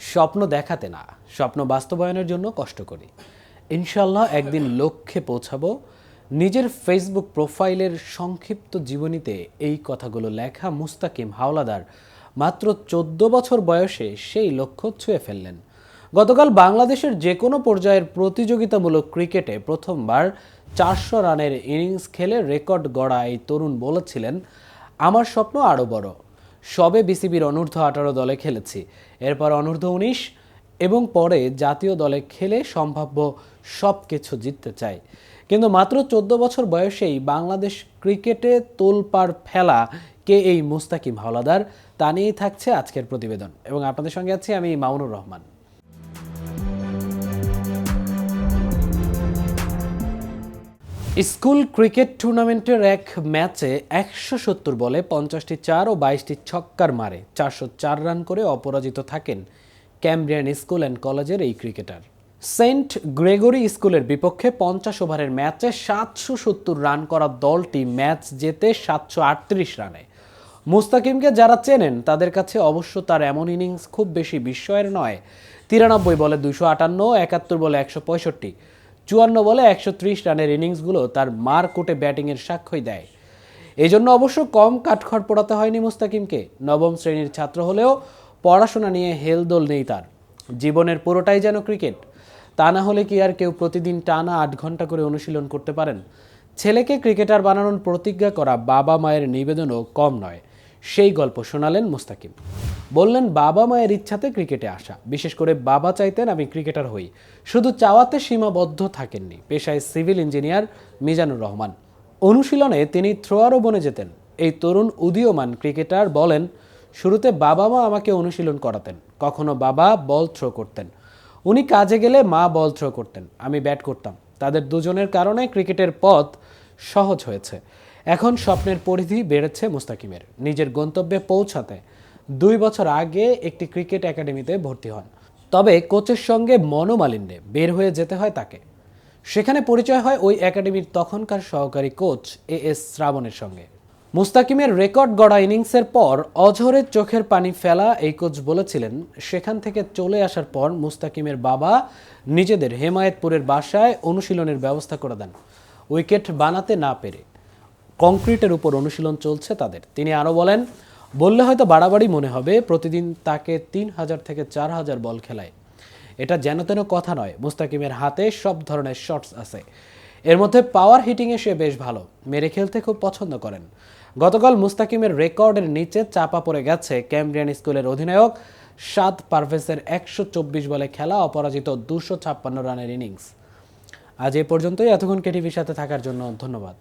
স্বপ্ন দেখাতে না, স্বপ্ন বাস্তবায়নের জন্য কষ্ট করি। ইনশাল্লাহ একদিন লক্ষ্যে পৌঁছাবো। নিজের ফেসবুক প্রোফাইলের সংক্ষিপ্ত জীবনীতে এই কথাগুলো লেখা মুস্তাকিম হাওলাদার মাত্র চোদ্দ বছর বয়সে সেই লক্ষ্য ছুঁয়ে ফেললেন। গতকাল বাংলাদেশের যে কোনো পর্যায়ের প্রতিযোগিতামূলক ক্রিকেটে প্রথমবার চারশো রানের ইনিংস খেলে রেকর্ড গড়া এই তরুণ বলেছিলেন, আমার স্বপ্ন আরও বড়। সবে বিসিবির অনূর্ধ্ব আঠারো দলে খেলেছি। এরপর অনূর্ধ্ব উনিশ এবং পরে জাতীয় দলে খেলে সম্ভাব্য সব কিছু জিততে চাই। কিন্তু মাত্র চোদ্দ বছর বয়সেই বাংলাদেশ ক্রিকেটে তোলপাড় ফেলা কে এই মুস্তাকিম হাওলাদার তা নিয়েই থাকছে আজকের প্রতিবেদন। এবং আপনাদের সঙ্গে আছি আমি মাউনুর রহমান। স্কুল ক্রিকেট টুর্নামেন্টের এক ম্যাচে একশো সত্তর বলে পঞ্চাশটি চার ও বাইশটি ছক্কার মারে। চারশো চার রান করে অপরাজিত থাকেন ক্যামব্রিয়ান স্কুল অ্যান্ড কলেজের এই ক্রিকেটার। সেন্ট গ্রেগরি স্কুলের বিপক্ষে পঞ্চাশ ওভারের ম্যাচে সাতশো সত্তর রান করা দলটি ম্যাচ জেতে সাতশো আটত্রিশ রানে। মুস্তাকিমকে যারা চেনেন, তাদের কাছে অবশ্য তার এমন ইনিংস খুব বেশি বিস্ময়ের নয়। তিরানব্বই বলে দুশো আটান্ন, একাত্তর বলে একশো পঁয়ষট্টি। চুয়ান্ন বলে একশো ত্রিশ রানের ইনিংসগুলো তার মার কোটে ব্যাটিংয়ের সাক্ষ্যই দেয়। এই জন্য অবশ্য কম কাঠখড় পোড়াতে হয়নি মুস্তাকিমকে। নবম শ্রেণির ছাত্র হলেও পড়াশোনা নিয়ে হেলদোল নেই তার। জীবনের পুরোটাই যেন ক্রিকেট। তা না হলে কি আর কেউ প্রতিদিন টানা আট ঘণ্টা করে অনুশীলন করতে পারেন? ছেলেকে ক্রিকেটার বানানোর প্রতিজ্ঞা করা বাবা মায়ের নিবেদনও কম নয়। সেই গল্প শোনালেন মুস্তাকিম। বললেন, বাবা মায়ের ইচ্ছাতে ক্রিকেটে আসা। বিশেষ করে বাবা চাইতেন আমি ক্রিকেটার হই। শুধু চাওয়াতে সীমাবদ্ধ থাকেননি। পেশায় সিভিল ইঞ্জিনিয়ার মিজানুর রহমান। অনুশীলনে তিনি থ্রোয়ারও বনে যেতেন। এই তরুণ উদীয়মান ক্রিকেটার বলেন, শুরুতে বাবা মা আমাকে অনুশীলন করাতেন। কখনো বাবা বল থ্রো করতেন। উনি কাজে গেলে মা বল থ্রো করতেন। আমি ব্যাট করতাম। তাদের দুজনের কারণে ক্রিকেটের পথ সহজ হয়েছে। এখন স্বপ্নের পরিধি বেড়েছে মুস্তাকিমের। নিজের গন্তব্যে পৌঁছাতে দুই বছর আগে একটি ক্রিকেট একাডেমিতে ভর্তি হন। তবে কোচের সঙ্গে মনোমালিন্যে বের হয়ে যেতে হয় তাকে। সেখানে পরিচয় হয় ওই একাডেমির তখনকার সহকারী কোচ এ এস শ্রাবণের সঙ্গে। মুস্তাকিমের রেকর্ড গড়া ইনিংসের পর অঝরের চোখের পানি ফেলা এই কোচ বলেছিলেন, সেখান থেকে চলে আসার পর মুস্তাকিমের বাবা নিজেদের হেমায়েতপুরের বাসায় অনুশীলনের ব্যবস্থা করে দেন। উইকেট বানাতে না পেরে কংক্রিটের উপর অনুশীলন চলছে তাদের। তিনি আরও বলেন বললে হয়তো বাড়াবাড়ি মনে হবে, প্রতিদিন তাকে তিন হাজার থেকে চার হাজার বল খেলায়। এটা যেন তেন কথা নয়, মুস্তাকিমের হাতে সব ধরনের শটস আছে। এর মধ্যে পাওয়ার হিটিংয়ে সে বেশ ভালো, মেরে খেলতে খুব পছন্দ করেন। গতকাল মুস্তাকিমের রেকর্ডের নিচে চাপা পড়ে গেছে ক্যামব্রিয়ান স্কুলের অধিনায়ক। সাত পারভেজের একশো চব্বিশ বলে খেলা অপরাজিত দুশো ছাপ্পান্ন রানের ইনিংস আজ এ পর্যন্তই, এতক্ষণ কেটিভির সাথে থাকার জন্য ধন্যবাদ।